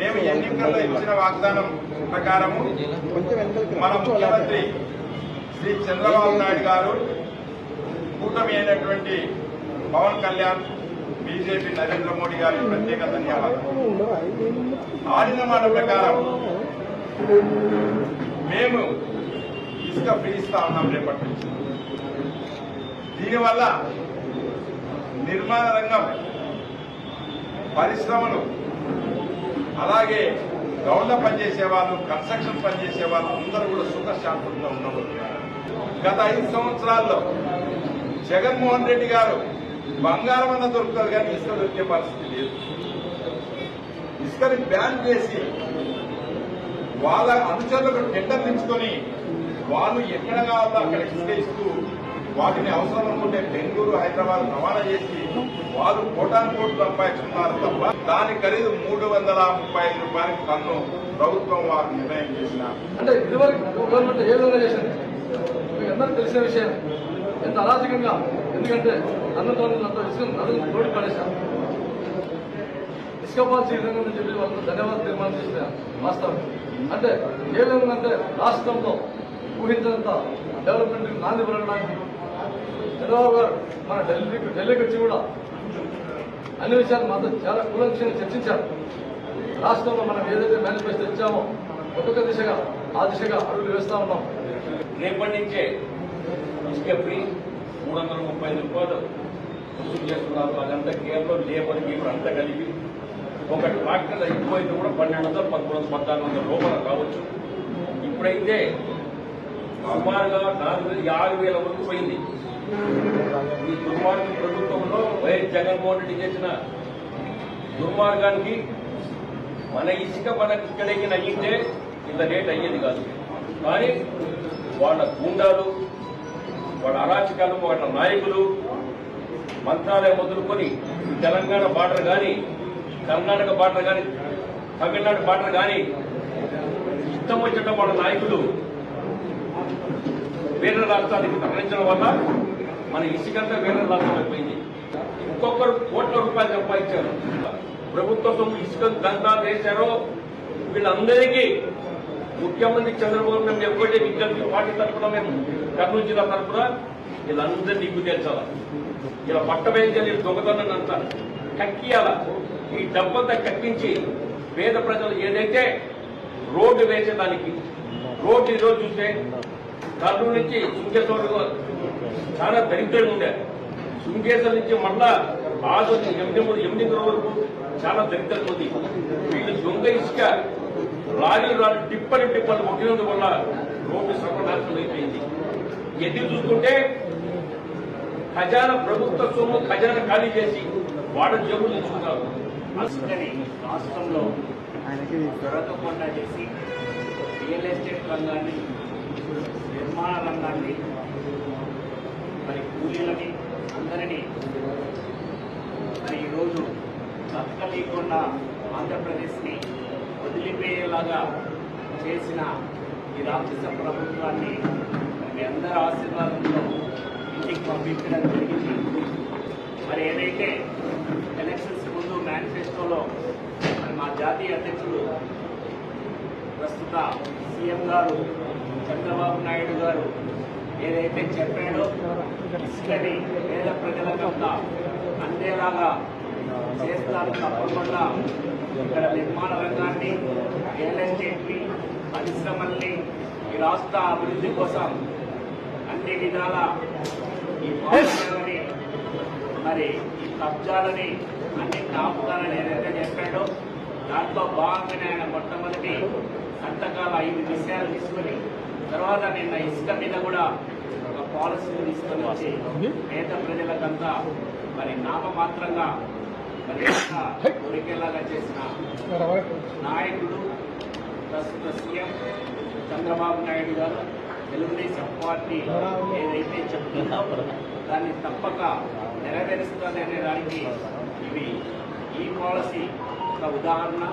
మేము ఎన్నికల్లో ఇచ్చిన వాగ్దానం ప్రకారము మన ముఖ్యమంత్రి శ్రీ చంద్రబాబు నాయుడు గారు కూటమి అయినటువంటి పవన్ కళ్యాణ్ బీజేపీ నరేంద్ర మోడీ గారికి ప్రత్యేక ధన్యవాదాలు. ఆడిన మాట ప్రకారం మేము ఇసుక ఫ్రీ ఇస్తా ఉన్నాం రేపటి నుంచి. దీనివల్ల నిర్మాణ రంగం పరిశ్రమలు అలాగే గౌడ్ల పనిచేసే వాళ్ళు కన్స్ట్రక్షన్ పనిచేసే వాళ్ళు అందరూ కూడా సుఖశాంతంగా ఉండబోతున్నారు గత ఐదు సంవత్సరాల్లో జగన్మోహన్ రెడ్డి గారు బంగారం అన్న దొరుకుతుంది కానీ ఇసుక దొరికే పరిస్థితి లేదు. ఇసుకని బ్యాన్ చేసి వాళ్ళ అనుచరులకు టెండర్ తెచ్చుకొని వాళ్ళు ఎక్కడ కావాలో అక్కడ ఇసుక ఇస్తూ వాటిని అవసరం అనుకుంటే బెంగళూరు హైదరాబాద్ రవాణా చేసి వారు కోటాను కోట్లు సంపాదిస్తున్నారు తప్ప దాని ఖరీదు మూడు వందల ముప్పై ఐదు రూపాయలకు పన్ను ప్రభుత్వం వారు నిర్ణయం చేసిన. అంటే ఇదివరకు గవర్నమెంట్ ఏ విధంగా చేసింది? మీకు అందరూ తెలిసిన విషయం. ఎంత అరాజకంగా ఎందుకంటే అన్నతో రోడ్డు పడేశారు. విధంగా చెప్పి వాళ్ళకు ధన్యవాదాలు తీర్మానం చేసిన వాస్తవం. అంటే ఏ విధంగా అంటే రాష్ట్రంలో ఊహించినంత డెవలప్మెంట్ నాంది పడడానికి చంద్రబాబు గారు మన ఢిల్లీకి ఢిల్లీకి వచ్చి కూడా అన్ని విషయాలు మాతో చాలా కూలంకషంగా చర్చించారు. రాష్ట్రంలో మనం ఏదైతే మేనిఫెస్టో ఇచ్చామో ఒక్కొక్క దిశగా ఆ దిశగా అడుగులు వేస్తా ఉన్నాం. రేపటి నుంచే ఇసుక ఫ్రీ మూడు వందల ముప్పై ఐదు రూపాయలు వసూలు చేస్తున్నారు అదంతా కేవలం లేబర్ గీబర్ అంతా కలిపి ఒక ట్రాక్టర్ ఎక్కువైతే కూడా పన్నెండు వందలు పదమూడు వందలు పద్నాలుగు వందల రూపాయలు కావచ్చు. ఇప్పుడైతే సుమారుగా నాలుగు వేల ఆరు వేల వరకు పోయింది. ఈ దుర్మార్గం ప్రభుత్వంలో వైఎస్ జగన్మోహన్ రెడ్డి చేసిన దుర్మార్గానికి మన ఇసుక మనకి ఇక్కడికి అయ్యింటే ఇంత రేట్ అయ్యేది కాదు. కానీ వాళ్ళ గుండాలు వాళ్ళ అరాచకాలు వాళ్ళ నాయకులు మంత్రాలయం మొదలుకొని తెలంగాణ బార్డర్ కానీ కర్ణాటక బార్డర్ కానీ తమిళనాడు బార్డర్ కానీ ఇష్టం వచ్చిన వాళ్ళ నాయకులు వేరే రాష్ట్రానికి తరలించడం వల్ల మన ఇసుకంతా వేరే రాష్ట్రం అయిపోయింది ఇంకొకరు కోట్ల రూపాయలు సంపాదించారు. ప్రభుత్వ సొమ్ము ఇసుక దంతా చేశారో వీళ్ళందరికీ ముఖ్యమంత్రి చంద్రబాబు నాయుడు ఎప్పుడైతే విజ్ఞప్తి పార్టీ తరఫున మేము కర్నూలు జిల్లా తరఫున వీళ్ళందరినీ దిగ్గు తీర్చాల? ఇలా పట్టబేంచాలి దొంగతనం అంతా కక్కియాల? ఈ డబ్బంతా కక్కించి పేద ప్రజలు ఏదైతే రోడ్డు వేసేదానికి రోడ్డు ఈరోజు చూస్తే కర్నూలు నుంచి సుంకేశ్వర చాలా దరిద్రంగా ఉండే. సుంకేశ్వర నుంచి మళ్ళా ఆదు ఎనిమిది ఎనిమిది వరకు చాలా దరిద్రంగా ఉంది. వీళ్ళు దొంగ ఇసుక లారీలు రాళ్ళు టిప్పలు టిప్పలు కొట్టినందు వల్ల రోడ్డు సర్వనాశనం అయిపోయింది. ఎదురు చూసుకుంటే ఖజానా ప్రభుత్వ సొమ్ము ఖజానా ఖాళీ చేసి వాడ జబ్బులు తెచ్చుకుంటారు ఇసుకని రాష్ట్రంలో దొరకకుండా చేసి రియల్ ఎస్టేట్ రంగాన్ని నిర్మాణ రంగాన్ని మరి కూలీలని అందరినీ మరి ఈరోజు బతకలేకుండా ఆంధ్రప్రదేశ్ని వదిలిపోయేలాగా చేసిన ఈ రాక్షస ప్రభుత్వాన్ని మీ అందరి ఆశీర్వాదంతో ఇంటికి పంపించడం జరిగింది. మరి ఏదైతే ఎలక్షన్స్ ముందు మేనిఫెస్టోలో మరి మా జాతీయ అధ్యక్షుడు ప్రస్తుత సీఎం గారు చంద్రబాబు నాయుడు గారు ఏదైతే చెప్పాడో ఇసుకని పేద ప్రజలకంతా అందేలాగా చేస్తారు తప్పకుండా. ఇక్కడ నిర్మాణ రంగాన్ని రియల్ ఎస్టేట్ని పరిశ్రమల్ని ఈ రాష్ట్ర అభివృద్ధి కోసం అన్ని విధాల ఈ పాలసీలని మరి ఈ కబ్జాలని అన్ని కాపుతానని ఏదైతే చెప్పాడో దాంట్లో భాగంగానే ఆయన మొట్టమొదటి సంతకాల ఐదు విషయాలు తీసుకొని తర్వాత నిన్న ఇసుక మీద కూడా ఒక పాలసీని తీసుకొని వచ్చి పేద ప్రజలకంతా మరి నామమాత్రంగా మరి ఇసుక దొరికేలాగా చేసిన నాయకుడు ప్రస్తుత సీఎం చంద్రబాబు నాయుడు గారు తెలుగుదేశం పార్టీ ఏదైతే చెప్తుందో దాన్ని తప్పక నెరవేరుస్తుంది అనే దానికి ఇవి ఈ పాలసీ ఒక ఉదాహరణ.